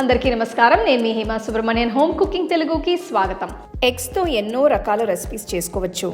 అందరికీ నమస్కారం. నేను మీ హేమా సుబ్రహ్మణ్యన్. హోమ్ కుకింగ్ తెలుగుకి స్వాగతం. ఎగ్స్తో ఎన్నో రకాల రెసిపీస్ చేసుకోవచ్చు.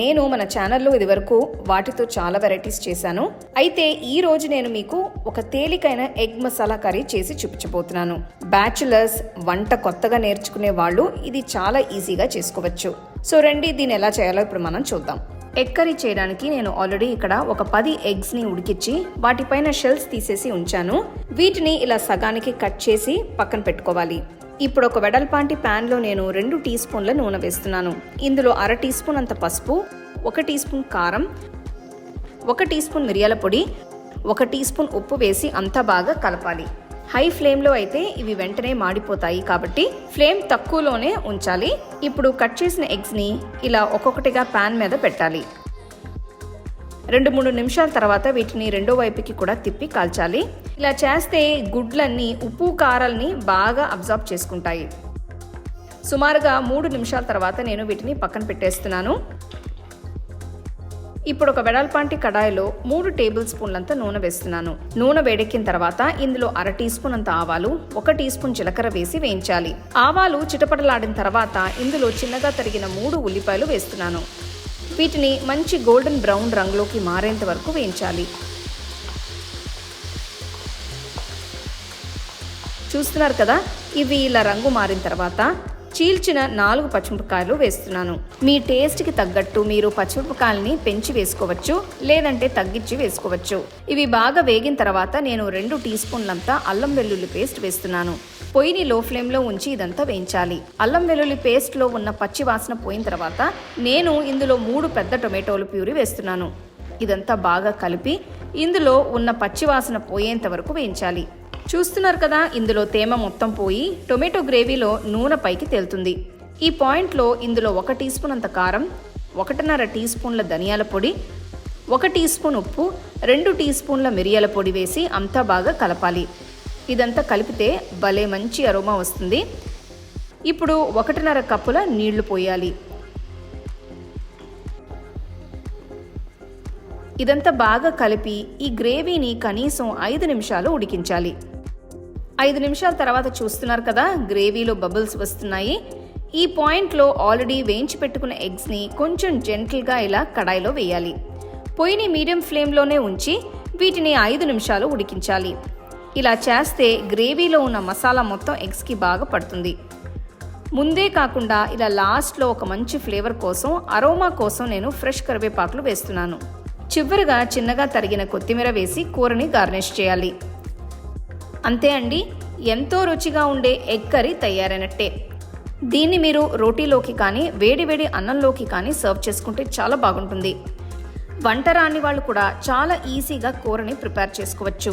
నేను మన ఛానల్లో ఇదివరకు వాటితో చాలా వెరైటీస్ చేశాను. అయితే ఈ రోజు నేను మీకు ఒక తేలికైన ఎగ్ మసాలా కర్రీ చేసి చూపించబోతున్నాను. బ్యాచులర్స్ వంట కొత్తగా నేర్చుకునే వాళ్ళు ఇది చాలా ఈజీగా చేసుకోవచ్చు. సో రండి దీన్ని ఎలా చేయాలో ఇప్పుడు మనం చూద్దాం. ఎగ్ కర్రీ చేయడానికి నేను ఆల్రెడీ ఇక్కడ ఒక పది ఎగ్స్ని ఉడికిచ్చి వాటిపైన షెల్స్ తీసేసి ఉంచాను. వీటిని ఇలా సగానికి కట్ చేసి పక్కన పెట్టుకోవాలి. ఇప్పుడు ఒక వెడల్పాంటి ప్యాన్లో నేను రెండు టీ స్పూన్ల నూనె వేస్తున్నాను. ఇందులో అర టీ స్పూన్ అంత పసుపు ఒక టీ స్పూన్ కారం ఒక టీ స్పూన్ మిరియాల పొడి ఒక టీ స్పూన్ ఉప్పు వేసి అంతా బాగా కలపాలి. హై ఫ్లేమ్లో అయితే ఇవి వెంటనే మాడిపోతాయి కాబట్టి ఫ్లేమ్ తక్కువలోనే ఉంచాలి. ఇప్పుడు కట్ చేసిన ఎగ్స్ని ఇలా ఒక్కొక్కటిగా ప్యాన్ మీద పెట్టాలి. రెండు మూడు నిమిషాల తర్వాత వీటిని రెండో వైపుకి కూడా తిప్పి కాల్చాలి. ఇలా చేస్తే గుడ్లన్నీ ఉప్పు కారాల్ని బాగా అబ్జార్బ్ చేసుకుంటాయి. సుమారుగా మూడు నిమిషాల తర్వాత నేను వీటిని పక్కన పెట్టేస్తున్నాను. ఇప్పుడు ఒక వెడల్పాంటి కడాయిలో మూడు టేబుల్ స్పూన్లంత నూనె వేస్తున్నాను. నూనె వేడెక్కిన తర్వాత ఇందులో అర టీ స్పూన్ అంత ఆవాలు ఒక టీ స్పూన్ జీలకర్ర వేసి వేయించాలి. ఆవాలు చిటపటలాడిన తర్వాత ఇందులో చిన్నగా తరిగిన మూడు ఉల్లిపాయలు వేస్తున్నాను. వీటిని మంచి గోల్డెన్ బ్రౌన్ రంగులోకి మారేంత వరకు వేయించాలి. చూస్తున్నారు కదా? ఇవి ఇలా రంగు మారిన తర్వాత చీల్చిన నాలుగు పచ్చిమిరపకాయలు వేస్తున్నాను. మీ టేస్ట్కి తగ్గట్టు మీరు పచ్చిమిరపకాయలని పెంచి వేసుకోవచ్చు లేదంటే తగ్గించి వేసుకోవచ్చు. ఇవి బాగా వేగిన తర్వాత నేను రెండు టీ స్పూన్లంతా అల్లం వెల్లుల్లి పేస్ట్ వేస్తున్నాను. పొయ్యిని లో ఫ్లేమ్లో ఉంచి ఇదంతా వేయించాలి. అల్లం వెల్లుల్లి పేస్ట్లో ఉన్న పచ్చి వాసన పోయిన తర్వాత నేను ఇందులో మూడు పెద్ద టొమాటోలు ప్యూరీ వేస్తున్నాను. ఇదంతా బాగా కలిపి ఇందులో ఉన్న పచ్చి వాసన పోయేంత వరకు వేయించాలి. చూస్తున్నారు కదా ఇందులో తేమ మొత్తం పోయి టొమాటో గ్రేవీలో నూనె పైకి తేలుతుంది. ఈ పాయింట్లో ఇందులో ఒక టీ స్పూన్ అంత కారం ఒకటిన్నర టీ స్పూన్ల ధనియాల పొడి ఒక టీ స్పూన్ ఉప్పు రెండు టీ స్పూన్ల మిరియాల పొడి వేసి అంతా బాగా కలపాలి. ఇదంతా కలిపితే భలే మంచి అరోమా వస్తుంది. ఇప్పుడు ఒకటిన్నర కప్పుల నీళ్ళు పోయాలి. ఇదంతా బాగా కలిపి ఈ గ్రేవీని కనీసం ఐదు నిమిషాలు ఉడికించాలి. ఐదు నిమిషాల తర్వాత చూస్తున్నారు కదా గ్రేవీలో బబుల్స్ వస్తున్నాయి. ఈ పాయింట్లో ఆల్రెడీ వేయించి పెట్టుకున్న ఎగ్స్ని కొంచెం జెంటిల్గా ఇలా కడాయిలో వేయాలి. పొయ్యిని మీడియం ఫ్లేమ్లోనే ఉంచి వీటిని ఐదు నిమిషాలు ఉడికించాలి. ఇలా చేస్తే గ్రేవీలో ఉన్న మసాలా మొత్తం ఎగ్స్కి బాగా పడుతుంది. ముందే కాకుండా ఇలా లాస్ట్లో ఒక మంచి ఫ్లేవర్ కోసం అరోమా కోసం నేను ఫ్రెష్ కరివేపాకులు వేస్తున్నాను. చివరిగా చిన్నగా తరిగిన కొత్తిమీర వేసి కూరని గార్నిష్ చేయాలి. అంతే అండి ఎంతో రుచిగా ఉండే ఎగ్ కర్రీ తయారైనట్టే. దీన్ని మీరు రోటీలోకి కానీ వేడివేడి అన్నంలోకి కానీ సర్వ్ చేసుకుంటే చాలా బాగుంటుంది. వంట రాని వాళ్ళు కూడా చాలా ఈజీగా కూరని ప్రిపేర్ చేసుకోవచ్చు.